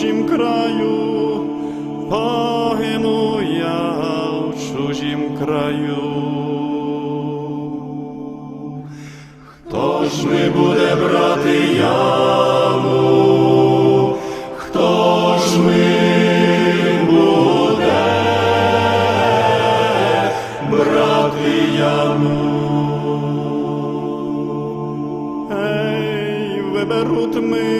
чужім краю, погину я в чужім краю. Хто ж ми буде брати яму? Хто ж ми виберуть ми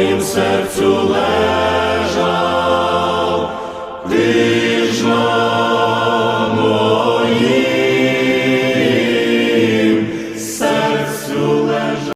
moim sercu leży.